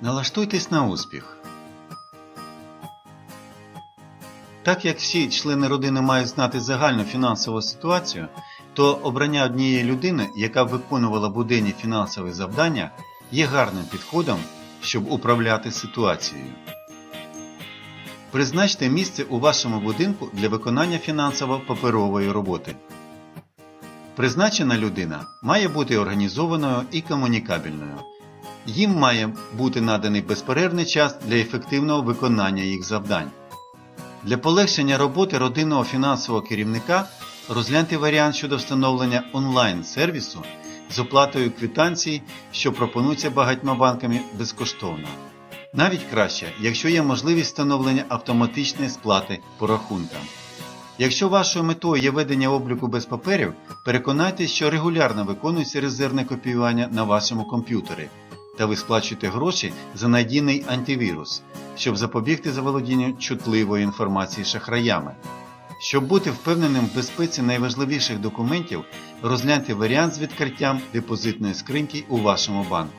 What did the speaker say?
Налаштуйтесь на успіх. Так як всі члени родини мають знати загальну фінансову ситуацію, то обрання однієї людини, яка виконувала буденні фінансові завдання, є гарним підходом, щоб управляти ситуацією. Призначте місце у вашому будинку для виконання фінансово-паперової роботи. Призначена людина має бути організованою і комунікабельною. Їм має бути наданий безперервний час для ефективного виконання їх завдань. Для полегшення роботи родинного фінансового керівника розгляньте варіант щодо встановлення онлайн-сервісу з оплатою квитанцій, що пропонується багатьма банками безкоштовно. Навіть краще, якщо є можливість встановлення автоматичної сплати по рахункам. Якщо вашою метою є ведення обліку без паперів, переконайтеся, що регулярно виконується резервне копіювання на вашому комп'ютері, та ви сплачуєте гроші за надійний антивірус, щоб запобігти заволодінню чутливої інформації шахраями. Щоб бути впевненим в безпеці найважливіших документів, розгляньте варіант з відкриттям депозитної скриньки у вашому банку.